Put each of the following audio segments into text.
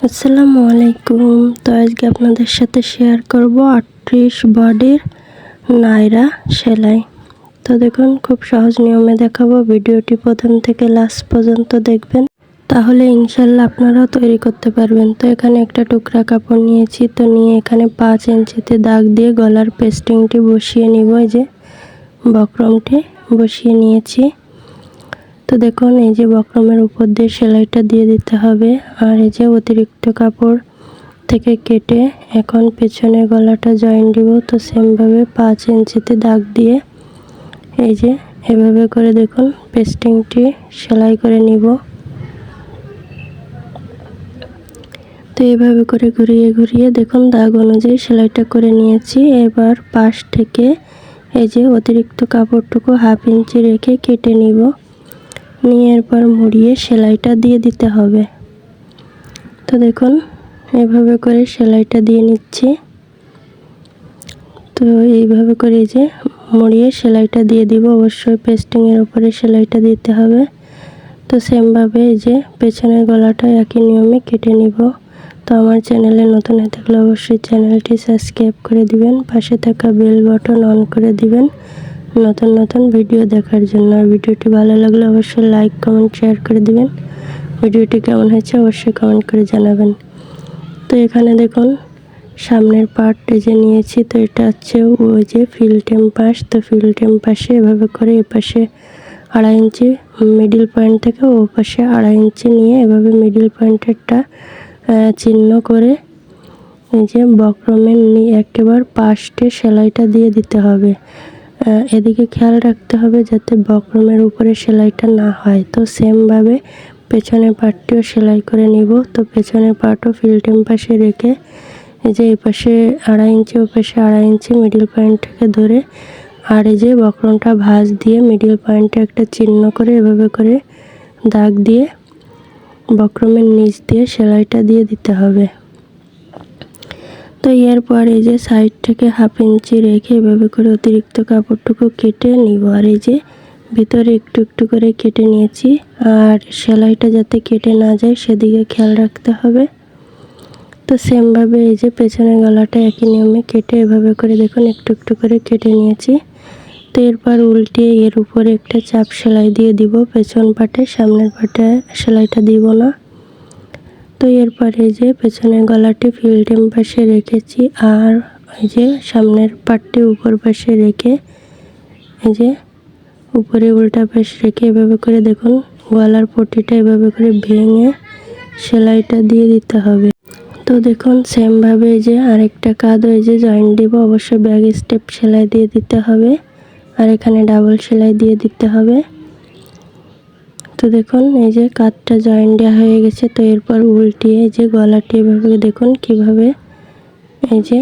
আসসালামু আলাইকুম। তো আজকে আপনাদের সাথে শেয়ার করব আটত্রিশ বডির নাইরা সেলাই। তো দেখুন, খুব সহজ নিয়মে দেখাবো। ভিডিওটি প্রথম থেকে লাস্ট পর্যন্ত দেখবেন। তাহলে ইনশাল্লাহ আপনারাও তৈরি করতে পারবেন। তো এখানে একটা টুকরা কাপড় নিয়েছি। তো নিয়ে এখানে পাঁচ ইঞ্চিতে দাগ দিয়ে গলার পেস্টিংটি বসিয়ে নিব। যে বক্রমটি বসিয়ে নিয়েছি। তো দেখুন, এই যে বক্রমের উপর দিয়ে সেলাইটা দিয়ে দিতে হবে। আর এই যে অতিরিক্ত কাপড় থেকে কেটে এখন পেছনের গলাটা জয়েন দিব। তো সেমভাবে পাঁচ ইঞ্চিতে দাগ দিয়ে এই যে এভাবে করে দেখুন পেস্টিংটি সেলাই করে নিব। তো এইভাবে করে ঘুরিয়ে ঘুরিয়ে দেখুন, দাগ অনুযায়ী সেলাইটা করে নিয়েছি। এবার পাশ থেকে এই যে অতিরিক্ত কাপড়টুকু হাফ ইঞ্চি রেখে কেটে নিব। নিয়ে এরপর মুড়িয়ে সেলাইটা দিয়ে দিতে হবে। তো দেখুন, এভাবে করে সেলাইটা দিয়ে নিচ্ছি। তো এইভাবে করে যে মুড়িয়ে সেলাইটা দিয়ে দিব, অবশ্যই পেস্টিংয়ের উপরে সেলাইটা দিতে হবে। তো সেমভাবে এই যে পেছনের গলাটা একই নিয়মে কেটে নিব। তো আমার চ্যানেলে নতুন হয়ে থাকলে অবশ্যই চ্যানেলটি সাবস্ক্রাইব করে দিবেন, পাশে থাকা বেল বাটন অন করে দিবেন। নতুন নতুন ভিডিও দেখার জন্য। ভিডিওটি ভালো লাগলে অবশ্যই লাইক কমেন্ট শেয়ার করে দিবেন। ভিডিওটি কেমন হয়েছে অবশ্যই কমেন্ট করে জানাবেন। তো এখানে দেখুন, সামনের পার্ট যে নিয়েছি, তো এটা হচ্ছে ওই যে ফিল্টেম পাশ তো ফিল্টেম পাশে এভাবে করে এ পাশে আড়াই ইঞ্চি মিডিল পয়েন্ট থেকে ও পাশে আড়াই ইঞ্চি নিয়ে এভাবে মিডিল পয়েন্টেরটা চিহ্ন করে এই যে বক্রমের নিয়ে একেবারে পাশটে সেলাইটা দিয়ে দিতে হবে। এদিকে খেয়াল রাখতে হবে যাতে বক্রমের উপরে সেলাইটা না হয়। তো সেমভাবে পেছনের পার্টটিও সেলাই করে নিব। তো পেছনের পার্টও ফিল্টিং পাশে রেখে এই যে এই পাশে আড়াই ইঞ্চি ও পাশে আড়াই ইঞ্চি মিডিল পয়েন্ট থেকে ধরে আর এই যে বক্রমটা ভাঁজ দিয়ে মিডিল পয়েন্টে একটা চিহ্ন করে এভাবে করে দাগ দিয়ে বক্রমের নিচ দিয়ে সেলাইটা দিয়ে দিতে হবে। তো এরপর এই যে সাইড থেকে হাফ ইঞ্চি রেখে এভাবে করে অতিরিক্ত কাপড়টুকু কেটে নিব। আর এই যে ভিতরে একটু একটু করে কেটে নিয়েছি। আর সেলাইটা যাতে কেটে না যায় সেদিকে খেয়াল রাখতে হবে। তো সেমভাবে এই যে পেছনের গলাটা একই নিয়মে কেটে এভাবে করে দেখুন, একটু একটু করে কেটে নিয়েছি। তো এরপর উল্টিয়ে এর উপরে একটা চাপ সেলাই দিয়ে দিব। পেছন পাটে, সামনের পাটে সেলাইটা দিব না। তো এরপরে যে পেছনের গলাটি ফিল্ডিং পাশে রেখেছি আর এই যে সামনের পাটটি উপর পাশে রেখে এই যে উপরে উল্টা পাশে রেখে এভাবে করে দেখুন, গলার পটিটা এভাবে করে ভেঙে সেলাইটা দিয়ে দিতে হবে। তো দেখুন সেমভাবে যে আরেকটা কাঁধ ওই যে জয়েন্ট দিব, অবশ্যই ব্যাগ স্টেপ সেলাই দিয়ে দিতে হবে আর এখানে ডাবল সেলাই দিয়ে দিতে হবে। তো দেখুন, এই যে কাঠটা জয়েন দেওয়া হয়ে গেছে, তো এরপর উল্টিয়ে যে গলাটি, এভাবে দেখুন কীভাবে এই যে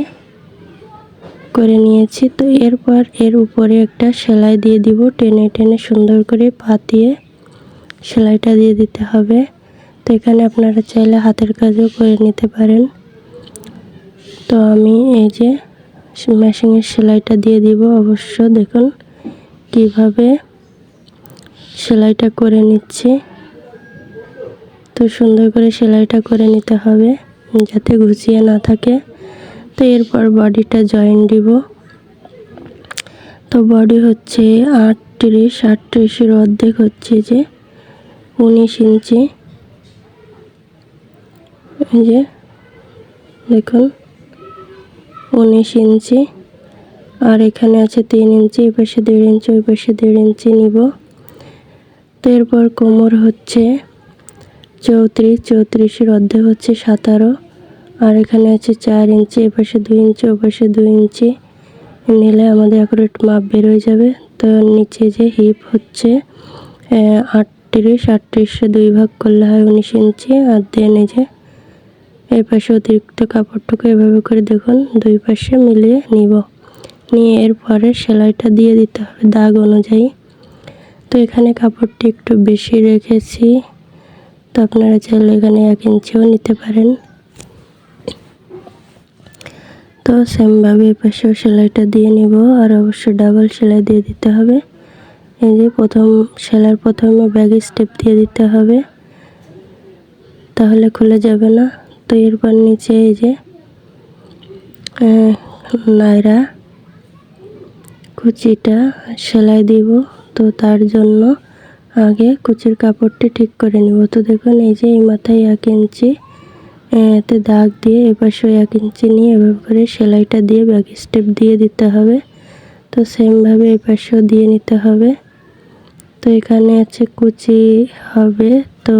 করে নিয়েছি। তো এরপর এর উপরে একটা সেলাই দিয়ে দিব, টেনে টেনে সুন্দর করে পাতিয়ে সেলাইটা দিয়ে দিতে হবে। তো এখানে আপনারা চাইলে হাতের কাজও করে নিতে পারেন। তো আমি এই যে মেশিনের সেলাইটা দিয়ে দিব। অবশ্য দেখুন কীভাবে সেলাইটা করে নিচ্ছি। তো সুন্দর করে সেলাইটা করে নিতে হবে, যাতে ঘুচিয়ে না থাকে। তো এরপর বডিটা জয়েন দিব। তো বডি হচ্ছে আটত্রিশ, আটত্রিশের অর্ধেক হচ্ছে যে উনিশ ইঞ্চি। যে দেখুন, উনিশ ইঞ্চি। আর এখানে আছে তিন ইঞ্চি, এই পাশে দেড় ইঞ্চি, ওই পাশে দেড় ইঞ্চি নিব। এরপর কোমর হচ্ছে চৌত্রিশ, চৌত্রিশের অর্ধেক হচ্ছে সাতারো, আর এখানে আছে চার ইঞ্চি এ পাশে দুই ইঞ্চি ও পাশে দুই ইঞ্চি। নিলে আমাদের অ্যাকুরেট মাপ বের হয়ে যাবে। তো নিচে যে হিপ হচ্ছে আটত্রিশ, আটত্রিশে দুই ভাগ করলে হয় উনিশ ইঞ্চি, আর এই যে এই পাশে অতিরিক্ত কাপড়টুকু এভাবে করে দেখুন, দুই পাশে মিলিয়ে নিব। নিয়ে এরপরে সেলাইটা দিয়ে দিতে হবে দাগ অনুযায়ী। তো এখানে কাপড়টি একটু বেশি রেখেছি। তো আপনারা চাইলে এখানে এক ইঞ্চিও নিতে পারেন। তো সেমভাবে পাশেও সেলাইটা দিয়ে নিব আর অবশ্যই ডাবল সেলাই দিয়ে দিতে হবে। এই যে প্রথম সেলাইয়ের প্রথমে ব্যাগ স্টেপ দিয়ে দিতে হবে। তাহলে খুলে যাবে না। তো এরপর নিচে এই যে নায়রা কুচিটা সেলাই দিব। তো তার জন্য আগে কুচির কাপড়টি ঠিক করে নিব। তো দেখুন, এই যে এই মাথায় এক ইঞ্চি এতে দাগ দিয়ে এপাশে এক ইঞ্চি নিয়ে এভাবে করে সেলাইটা দিয়ে ব্যাক স্টেপ দিয়ে দিতে হবে। তো সেমভাবে এপাশেও দিয়ে নিতে হবে। তো এখানে আছে কুচি হবে, তো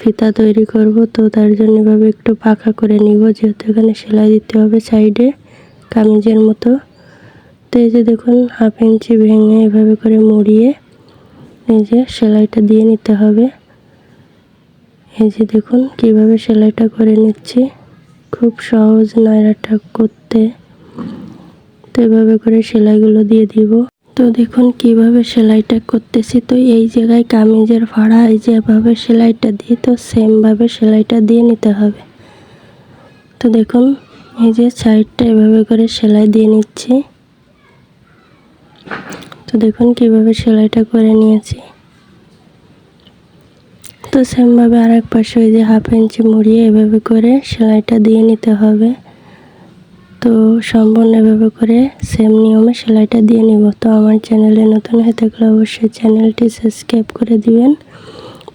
ফিতা তৈরি করব। তো তার জন্য এভাবে একটু পাকা করে নিব, যেহেতু এখানে সেলাই দিতে হবে সাইডে কামিজের মতো। তো এই যে দেখুন হাফ ইঞ্চি ভেঙে এভাবে করে মুড়িয়ে এই যে সেলাইটা দিয়ে নিতে হবে। এই যে দেখুন, কীভাবে সেলাইটা করে নিচ্ছি। খুব সহজ নায়রাটা করতে। তো এভাবে করে সেলাইগুলো দিয়ে দিব। তো দেখুন, কীভাবে সেলাইটা করতেছি। তো এই জায়গায় কামিজের ফাড়া এই যেভাবে সেলাইটা দিয়ে, তো সেমভাবে সেলাইটা দিয়ে নিতে হবে। তো দেখুন, এই যে সাইডটা এভাবে করে সেলাই দিয়ে নিচ্ছি। তো দেখুন কীভাবে সেলাইটা করে নিয়েছি। তো সেমভাবে আর এক পাশে ওই যে হাফ ইঞ্চি মুড়িয়ে এভাবে করে সেলাইটা দিয়ে নিতে হবে। তো সম্পূর্ণ এভাবে করে সেম নিয়মে সেলাইটা দিয়ে নিব। তো আমার চ্যানেলে নতুন হয়ে থাকলে অবশ্যই চ্যানেলটি সাবস্ক্রাইব করে দিবেন।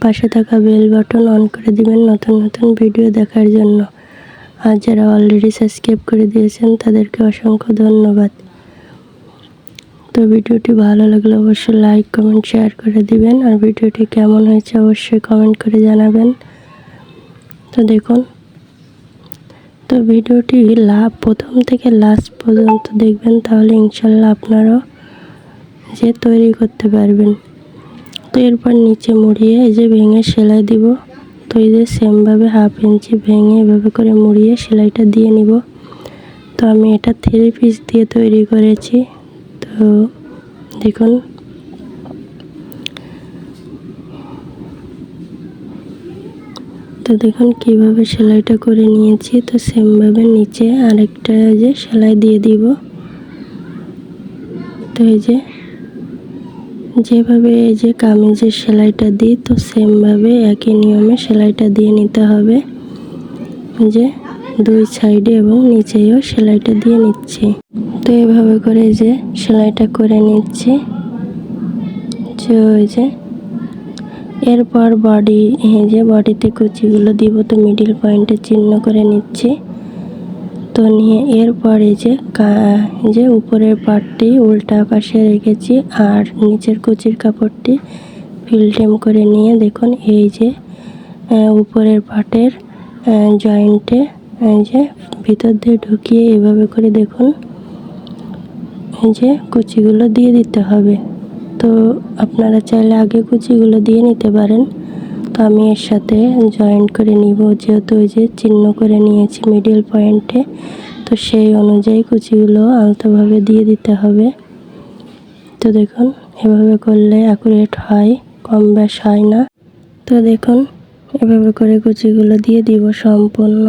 পাশে থাকা বেল বাটন অন করে দিবেন নতুন নতুন ভিডিও দেখার জন্য। আর যারা অলরেডি সাবস্ক্রাইব করে দিয়েছেন তাদেরকে অসংখ্য ধন্যবাদ। তো ভিডিওটি ভালো লাগলে অবশ্যই লাইক কমেন্ট শেয়ার করে দিবেন। আর ভিডিওটি কেমন হয়েছে অবশ্যই কমেন্ট করে জানাবেন। তো দেখুন, তো ভিডিওটি লাভ প্রথম থেকে লাস্ট পর্যন্ত দেখবেন, তাহলে ইনশাল্লাহ আপনারাও যে তৈরি করতে পারবেন। তো এরপর নিচে মুড়িয়ে এই যে ভেঙে সেলাই দিব, তো এই যে সেমভাবে হাফ ইঞ্চি ভেঙে এভাবে করে মুড়িয়ে সেলাইটা দিয়ে নিব। তো আমি এটা থ্রি পিস দিয়ে তৈরি করেছি। তো দেখুন। তো দেখুন কীভাবে সেলাইটা করে নিয়েছি। তো সেমভাবে নিচে আরেকটা যে সেলাই দিয়ে দিব। তো এই যে, যেভাবে এই যে কামিজের সেলাইটা দিই, তো সেমভাবে একই নিয়মে সেলাইটা দিয়ে নিতে হবে। যে দুই সাইডে এবং নিচেও সেলাইটা দিয়ে নিচ্ছি। তো এভাবে করে যে সেলাইটা করে নিচ্ছি। যে ওই যে এরপর বডি যে বডিতে কুচিগুলো দিব, তো মিডিল পয়েন্টে চিহ্ন করে নিচ্ছি। তো নিয়ে এরপরে যে যে উপরের পাটটি উল্টা পাশে রেখেছি, আর নিচের কুচির কাপড়টি ফিল্টেম করে নিয়ে দেখুন, এই যে উপরের পাটের জয়েন্টে এই যে ভিতর দিয়ে ঢুকিয়ে এভাবে করে দেখুন। এই যে কুচিগুলো দিয়ে দিতে হবে। তো আপনারা চাইলে আগে কুচিগুলো দিয়ে নিতে পারেন। তো আমি এর সাথে জয়েন্ট করে নিব। যেহেতু ওই যে চিহ্ন করে নিয়েছি মিডিল পয়েন্টে তো সেই অনুযায়ী কুচিগুলো আলতোভাবে দিয়ে দিতে হবে। তো দেখুন, এভাবে করলে অ্যাকুরেট হয়, কম ব্যাস হয় না। তো দেখুন, এভাবে করে কুচিগুলো দিয়ে দিব সম্পূর্ণ।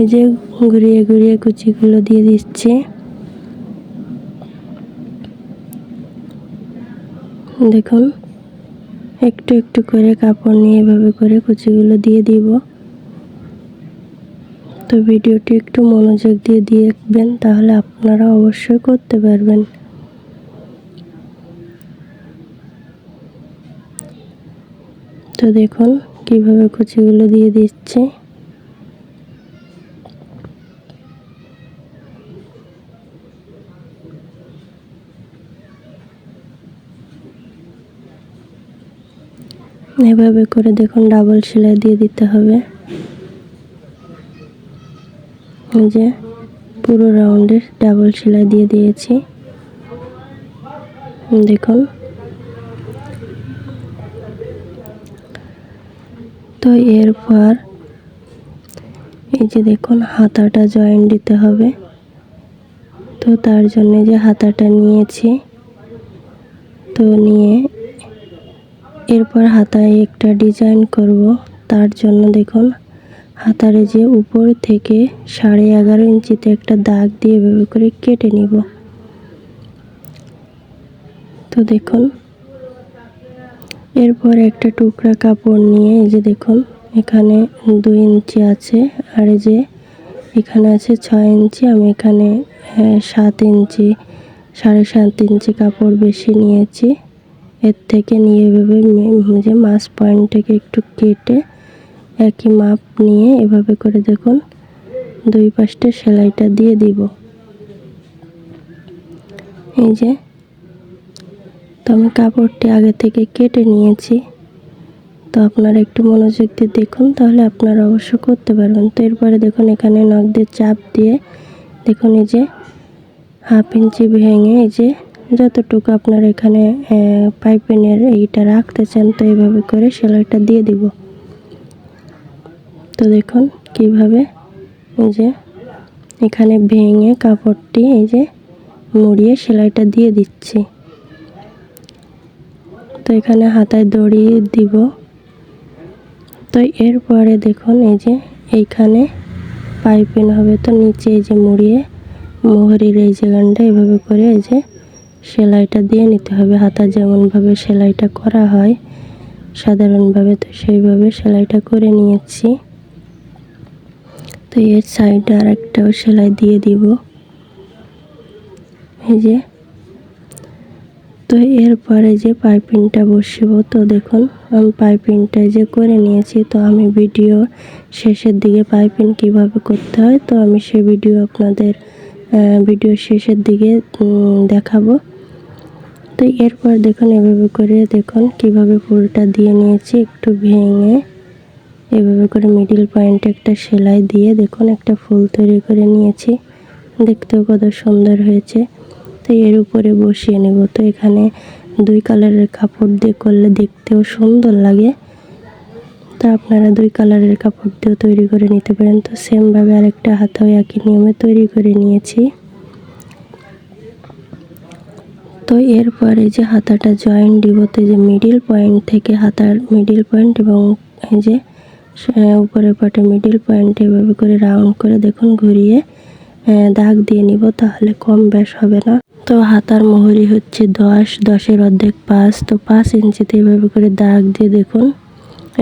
এই যে ঘুরিয়ে ঘুরিয়ে কুচিগুলো দিয়ে দিচ্ছি। দেখুন, একটু একটু করে কাপড় নিয়ে এভাবে করে কুচিগুলো দিয়ে দিব। তো ভিডিওটি একটু মনোযোগ দিয়ে দেখবেন, তাহলে আপনারা অবশ্যই করতে পারবেন। তো দেখুন, কীভাবে কুচিগুলো দিয়ে দিচ্ছি। এভাবে করে দেখুন ডাবল সেলাই দিয়ে দিতে হবে। যে পুরো রাউন্ডের ডাবল সেলাই দিয়ে দিয়েছি। দেখুন। তো এরপর এই যে দেখুন হাতাটা জয়েন দিতে হবে। তো তার জন্য যে হাতাটা নিয়েছি, তো নিয়ে এরপর হাতায় একটা ডিজাইন করব। তার জন্য দেখুন, হাতারে যে উপর থেকে সাড়ে এগারো ইঞ্চিতে একটা দাগ দিয়ে এভাবে করে কেটে নিব। তো দেখুন, এরপর একটা টুকরা কাপড় নিয়ে এই যে দেখুন, এখানে দুই ইঞ্চি আছে, আর এই যে এখানে আছে ছয় ইঞ্চি, আমি এখানে সাত ইঞ্চি, সাড়ে সাত ইঞ্চি কাপড় বেশি নিয়েছি। এর থেকে নিয়ে এভাবে যে মাছ পয়েন্টটাকে একটু কেটে একই মাপ নিয়ে এভাবে করে দেখুন, দুই পাশটা সেলাইটা দিয়ে দিব। এই যে, তো আমি কাপড়টি আগে থেকে কেটে নিয়েছি। তো আপনারা একটু মনোযোগ দিয়ে দেখুন, তাহলে আপনারা অবশ্য করতে পারবেন। তো এরপরে দেখুন, এখানে নখ দিয়ে চাপ দিয়ে দেখুন, এই যে হাফ ইঞ্চি ভেঙে এই যে যতটুকু আপনার এখানে পাইপিনের এইটা রাখতে চান তো এইভাবে করে সেলাইটা দিয়ে দিব। তো দেখুন কীভাবে এই যে এখানে ভেঙে কাপড়টি এই যে মুড়িয়ে সেলাইটা দিয়ে দিচ্ছি। তো এখানে হাতায় দড়ি দিব। তো এরপরে দেখুন এই যে এইখানে পাইপিন হবে, তো নিচে এই যে মুড়িয়ে মোহরির এই জায়গানটা এভাবে করে এই যে সেলাইটা দিয়ে নিতে হবে। হাতা যেমনভাবে সেলাইটা করা হয়, সাধারণভাবে তো সেইভাবে সেলাইটা করে নিয়েছি। তো এর সাইডে আর একটাও সেলাই দিয়ে দিব। এই যে। তো এরপরে যে পাইপিংটা বসিব, তো দেখুন, আমি পাইপিংটা যে করে নিয়েছি, তো আমি ভিডিও শেষের দিকে পাইপিং কীভাবে করতে হয়, তো আমি সে ভিডিও আপনাদের ভিডিও শেষের দিকে দেখাবো। তো এরপর দেখুন, এভাবে করে দেখুন কীভাবে ফুলটা দিয়ে নিয়েছি একটু ভেঙে। এভাবে করে মিডিল পয়েন্টে একটা সেলাই দিয়ে দেখুন, একটা ফুল তৈরি করে নিয়েছি। দেখতেও কত সুন্দর হয়েছে। তো এর উপরে বসিয়ে নেব। তো এখানে দুই কালারের কাপড় দিয়ে করলে দেখতেও সুন্দর লাগে। তো আপনারা দুই কালারের কাপড় দিয়েও তৈরি করে নিতে পারেন। তো সেমভাবে আরেকটা হাতেও একই নিয়মে তৈরি করে নিয়েছি। তো এরপরে যে হাতাটা জয়েন্ট দিব, তো এই যে মিডিল পয়েন্ট থেকে হাতার মিডিল পয়েন্ট এবং যে উপরের পাটে মিডিল পয়েন্ট এভাবে করে রাউন্ড করে দেখুন ঘুরিয়ে দাগ দিয়ে নিব, তাহলে কম ব্যাস হবে না। তো হাতার মোহরি হচ্ছে দশ, দশের অর্ধেক পাঁচ, তো পাঁচ ইঞ্চিতে এভাবে করে দাগ দিয়ে দেখুন,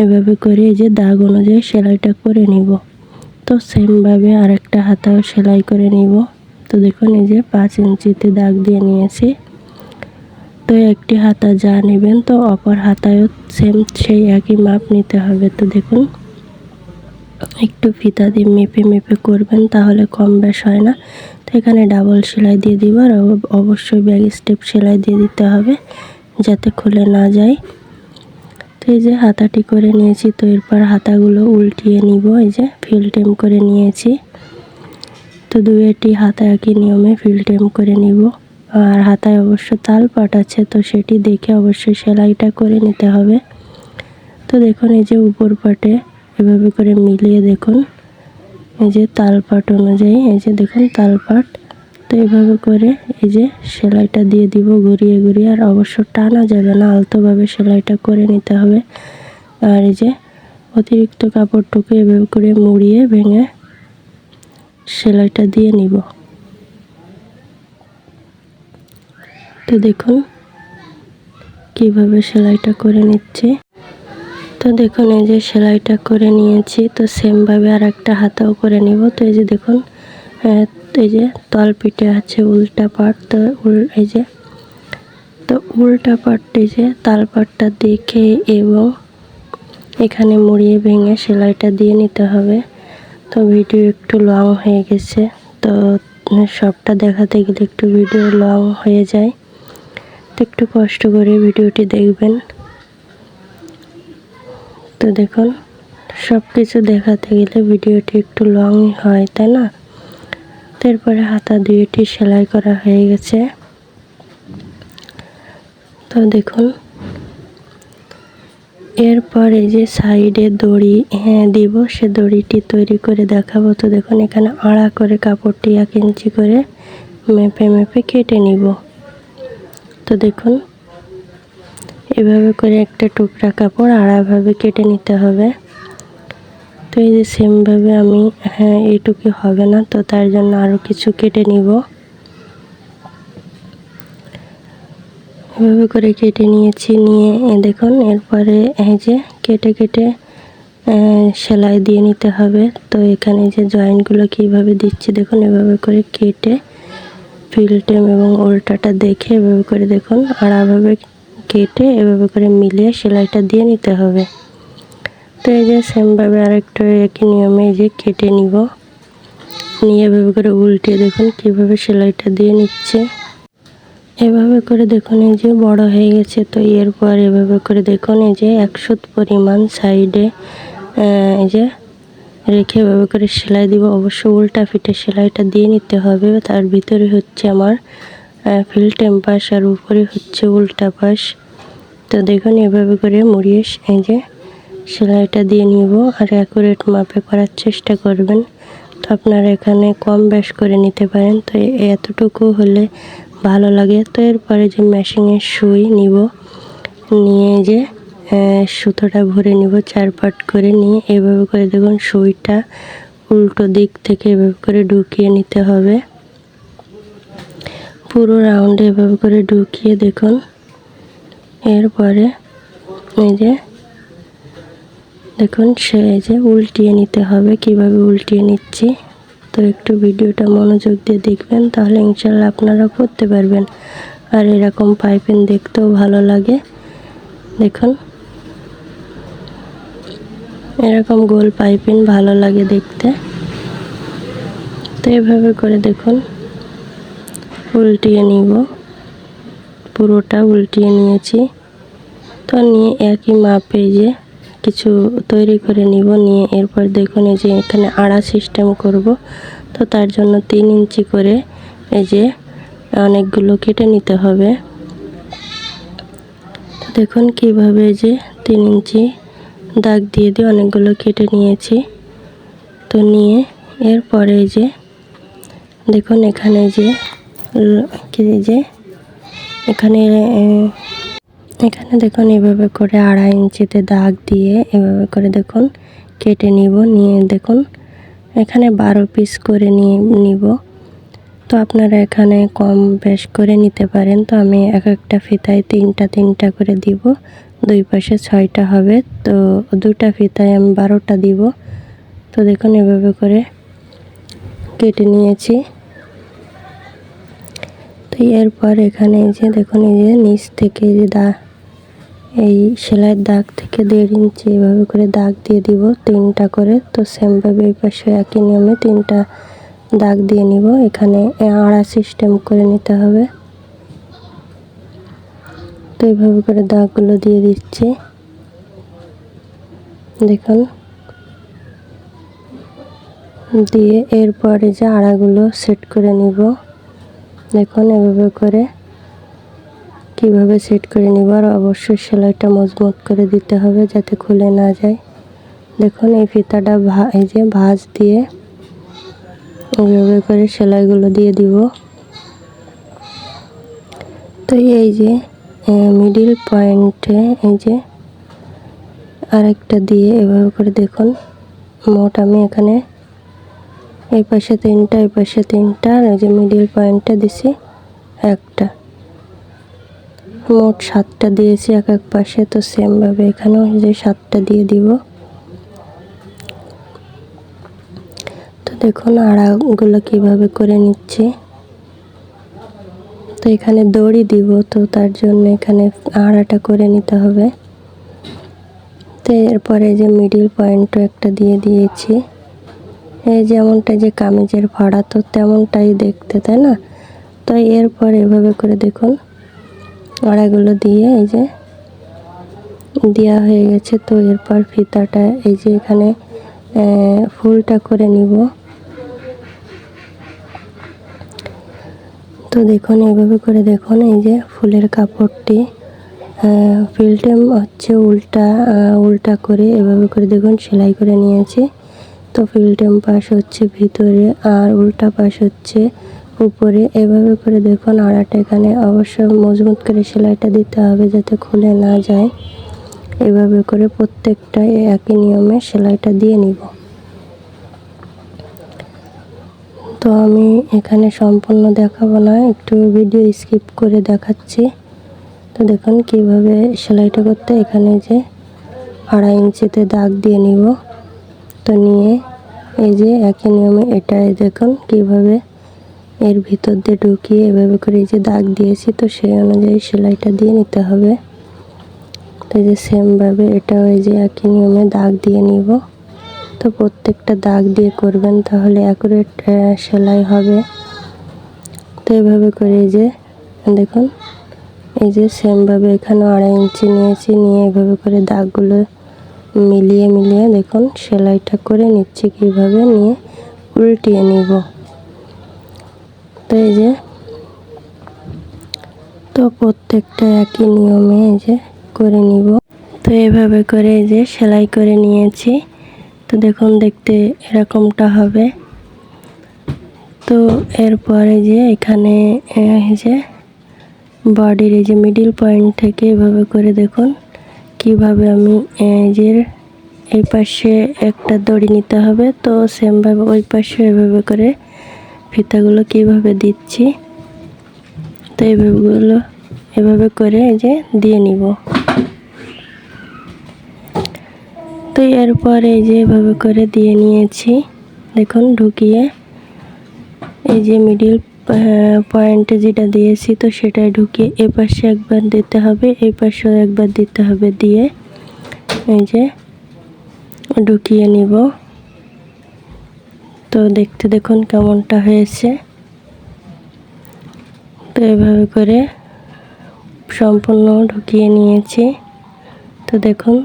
এভাবে করে যে দাগ অনুযায়ী সেলাইটা করে নিব। তো সেমভাবে আরেকটা হাতাও সেলাই করে নিব। তো দেখুন এই যে পাঁচ ইঞ্চিতে দাগ দিয়ে নিয়েছি। তো একটি হাতা যা নেবেন, তো অপর হাতায়ও সেম সেই একই মাপ নিতে হবে। তো দেখুন, একটু ফিতা দিয়ে মেপে মেপে করবেন, তাহলে কম বেশ হয় না। তো এখানে ডাবল সেলাই দিয়ে দিব, আর অব- অবশ্যই ব্যাগ স্টেপ সেলাই দিয়ে দিতে হবে, যাতে খুলে না যায়। তো এই যে হাতাটি করে নিয়েছি, তো এরপর হাতাগুলো উল্টিয়ে নিব, এই যে ফিল টেম করে নিয়েছি। তো দুয়েটি হাতা একই নিয়মে ফিল টেম করে নিব। আর হাতায় অবশ্য তাল পাট আছে, তো সেটি দেখে অবশ্যই সেলাইটা করে নিতে হবে। তো দেখুন, এই যে উপর পাটে এভাবে করে মিলিয়ে দেখুন, এই যে তাল পাট অনুযায়ী, এই যে দেখুন তাল পাট। তো এভাবে করে এই যে সেলাইটা দিয়ে দিব ঘুরিয়ে ঘুরিয়ে, আর অবশ্য টানা যাবে না, আলতোভাবে সেলাইটা করে নিতে হবে। আর এই যে অতিরিক্ত কাপড়টুকু এভাবে করে মুড়িয়ে ভেঙে সেলাইটা দিয়ে নিব। তো দেখুন, কীভাবে সেলাইটা করে নিচ্ছে। তো দেখুন, এই যে সেলাইটা করে নিয়েছি, তো সেমভাবে আর একটা হাতাও করে নিব। তো এই যে দেখুন এই যে তল পিঠে আছে উল্টা পাট তো এই যে, তো উল্টা পাটটি যে তাল পাটটা দেখে এবং এখানে মুড়িয়ে ভেঙে সেলাইটা দিয়ে নিতে হবে। তো ভিডিও একটু লং হয়ে গেছে, তো সবটা দেখাতে গেলে একটু ভিডিও লং হয়ে যায়। একটু কষ্ট করে ভিডিওটি দেখবেন। তো দেখুন সব কিছু দেখাতে গেলে ভিডিওটি একটু লং হয়, তাই না? তো এরপরে হাতা দুইটি সেলাই করা হয়ে গেছে। তো দেখুন, এরপর এই যে সাইডে দড়ি হ্যাঁ দিব, সে দড়িটি তৈরি করে দেখাবো। তো দেখুন, এখানে আড়া করে কাপড়টি এক ইঞ্চি করে মেপে মেপে কেটে নিব। তো দেখুন, এভাবে করে একটা টুকরা কাপড় আড়াভাবে কেটে নিতে হবে। তো এই যে সেমভাবে আমি হ্যাঁ এইটুকু হবে না, তো তার জন্য আরও কিছু কেটে নিব। এভাবে করে কেটে নিয়েছি, নিয়ে এ দেখুন, এরপরে এই যে কেটে কেটে সেলাই দিয়ে নিতে হবে। তো এখানে যে জয়েন্টগুলো কীভাবে দিচ্ছি, দেখুন, এভাবে করে কেটে ফিল্টেম এবং উল্টাটা দেখে এভাবে করে দেখুন। আড়াভাবে কেটে এভাবে করে মিলিয়ে সেলাইটা দিয়ে নিতে হবে। তো এই যে সেমভাবে আরেকটা একই নিয়মে এই যে কেটে নিব। নিয়ে এভাবে করে উল্টে দেখুন কীভাবে সেলাইটা দিয়ে নিচ্ছে। এভাবে করে দেখুন, এই যে বড় হয়ে গেছে, তো এরপর এভাবে করে দেখুন, এই যে একশো পরিমাণ সাইডে এই যে রেখে এভাবে করে সেলাই দিব। অবশ্য উল্টা ফিটে সেলাইটা দিয়ে নিতে হবে। তার ভিতরে হচ্ছে আমার ফিল টেম্পাস আর উপরে হচ্ছে উল্টা পাশ। তো দেখুন, এভাবে করে মুড়িয়ে এই যে সেলাইটা দিয়ে নিব আর অ্যাকুরেট মাপে করার চেষ্টা করবেন। তো আপনারা এখানে কম বেশ করে নিতে পারেন। তো এতটুকু হলে ভালো লাগে। তো এরপরে যে মেশিনের সুই নিব। নিয়ে যে সুতোটা ভরে নিব চার পাট করে নিয়ে এভাবে করে দেখুন সুইটা উল্টো দিক থেকে এভাবে করে ঢুকিয়ে নিতে হবে। পুরো রাউন্ডে এভাবে করে ঢুকিয়ে দেখুন। এরপরে এই যে দেখুন সে যে উল্টিয়ে নিতে হবে, কীভাবে উল্টিয়ে নিচ্ছি। তো একটু ভিডিওটা মনোযোগ দিয়ে দেখবেন, তাহলে ইনশাল্লাহ আপনারা করতে পারবেন। আর এরকম পাইপেন দেখতেও ভালো লাগে। দেখুন। এরকম গোল পাইপিং ভালো লাগে দেখতে। তো এভাবে করে দেখুন, উল্টিয়ে নিব। পুরোটা উল্টিয়ে নিয়েছি। তো নিয়ে একই মাপে যে কিছু তৈরি করে নিব, নিয়ে এরপর দেখুন এই যে এখানে আড়া সিস্টেম করব। তো তার জন্য তিন ইঞ্চি করে এই যে অনেকগুলো কেটে নিতে হবে। দেখুন কীভাবে যে তিন ইঞ্চি দাগ দিয়ে দিয়ে অনেকগুলো কেটে নিয়েছি। তো নিয়ে এরপরে যে, দেখুন এখানে যে যে, এখানে এখানে দেখুন এভাবে করে আড়াই ইঞ্চিতে দাগ দিয়ে এভাবে করে দেখুন কেটে নিব, নিয়ে দেখুন এখানে বারো পিস করে নিয়ে নিব। তো আপনারা এখানে কম বেশ করে নিতে পারেন। তো আমি এক একটা ফিতায় তিনটা তিনটা করে দিব। দুই পাশে ছয়টা হবে, তো দুটা ফিতায় আমি বারোটা দিব। তো দেখুন, এভাবে করে কেটে নিয়েছি। তো এরপর এখানে এই যে দেখুন, এই যে নিচ থেকে যে দা এই সেলাইয়ের দাগ থেকে দেড় ইঞ্চি এভাবে করে দাগ দিয়ে দিব, তিনটা করে। তো সেমভাবে এই পাশে একই নিয়মে তিনটা দাগ দিয়ে নিব। এখানে আড়া সিস্টেম করে নিতে হবে। এইভাবে করে দাগগুলো দিয়ে দিচ্ছি। দেখুন। দিয়ে এরপরে যে আড়াগুলো সেট করে নিব। দেখুন এভাবে করে কীভাবে সেট করে নিব। আর অবশ্যই সেলাইটা মজবুত করে দিতে হবে যাতে খুলে না যায়। দেখুন এই ফিতাটা ভা, এই যে ভাঁজ দিয়ে এইভাবে করে সেলাইগুলো দিয়ে দিব। তো এই যে মিডিল পয়েন্টে এই যে, আরেকটা দিয়ে এভাবে করে দেখুন। মোট আমি এখানে এই পাশে তিনটা, এই পাশে তিনটা, আর এই যে মিডিল পয়েন্টটা দিছি একটা। মোট সাতটা দিয়েছি এক এক পাশে, তো সেমভাবে এখানেও যে সাতটা দিয়ে দিব। তো দেখুন, আড়াগুলো কীভাবে করে নিচ্ছি। তো এখানে দড়ি দিব, তো তার জন্য এখানে আড়াটা করে নিতে হবে। তো এরপরে যে মিডিল পয়েন্টও একটা দিয়ে দিয়েছি। এই যেমনটা যে কামিজের ফাড়া তো তেমনটাই দেখতে, তাই না? তো এরপর এভাবে করে দেখুন আড়াগুলো দিয়ে এই যে দেওয়া হয়ে গেছে। তো এরপর ফিতাটা, এই যে এখানে ফুলটা করে নিব। তো দেখুন, এইভাবে করে দেখুন, এই যে ফুলের কাপড়টি ফিল্টেম হচ্ছে উল্টা উল্টা করে এভাবে করে দেখুন, সেলাই করে নিয়েছি। তো ফিল্টেম পাশ হচ্ছে ভিতরে আর উল্টা পাশ হচ্ছে উপরে। এভাবে করে দেখুন আড়াটা এখানে অবশ্যই মজবুত করে সেলাইটা দিতে হবে যাতে খুলে না যায়। এভাবে করে প্রত্যেকটা একই নিয়মে সেলাইটা দিয়ে নিব। তো আমি এখানে সম্পূর্ণ দেখাবো না, একটু ভিডিও স্কিপ করে দেখাচ্ছি। তো দেখুন কীভাবে সেলাইটা করতে, এখানে যে আড়াই ইঞ্চিতে দাগ দিয়ে নিব। তো নিয়ে এই যে একই নিয়মে এটাই দেখুন কীভাবে এর ভিতর দিয়ে ঢুকিয়ে এভাবে করে এই যে দাগ দিয়েছি, তো সেই অনুযায়ী সেলাইটা দিয়ে নিতে হবে। তো এই যে সেমভাবে এটা ওই যে একই নিয়মে দাগ দিয়ে নিব। তো প্রত্যেকটা দাগ দিয়ে করবেন তাহলে অ্যাকুরেট সেলাই হবে। তো এইভাবে করে যে, দেখুন, এই যে সেমভাবে এখানে আড়াই ইঞ্চি নিয়েছি, নিয়ে এভাবে করে দাগগুলো মিলিয়ে মিলিয়ে দেখুন, সেলাইটা করে নিচ্ছি কীভাবে, নিয়ে উল্টিয়ে নিব। তো এই যে, তো প্রত্যেকটা একই নিয়মে এই যে করে নিব। তো এভাবে করে এই যে সেলাই করে নিয়েছি। তো দেখুন, দেখতে এরকমটা হবে। তো এরপরে যে এখানে যে বডির এই যে মিডিল পয়েন্ট থেকে এভাবে করে দেখুন, কীভাবে আমি যে এই পাশে একটা দড়ি নিতে হবে। তো সেমভাবে ওই পাশে এভাবে করে ফিতাগুলো কীভাবে দিচ্ছি, তো এইভাবেগুলো এভাবে করে যে দিয়ে নিব। তো এরপর এই যে এভাবে করে দিয়ে নিয়েছি। দেখুন, ঢুকিয়ে এই যে মিডিল পয়েন্টে যেটা দিয়েছি, তো সেটাই ঢুকিয়ে এ পাশে একবার দিতে হবে এই পাশেও একবার দিতে হবে দিয়ে এই যে ঢুকিয়ে নিব। তো দেখতে দেখুন কেমনটা হয়েছে। তো এভাবে করে সম্পূর্ণ ঢুকিয়ে নিয়েছি। তো দেখুন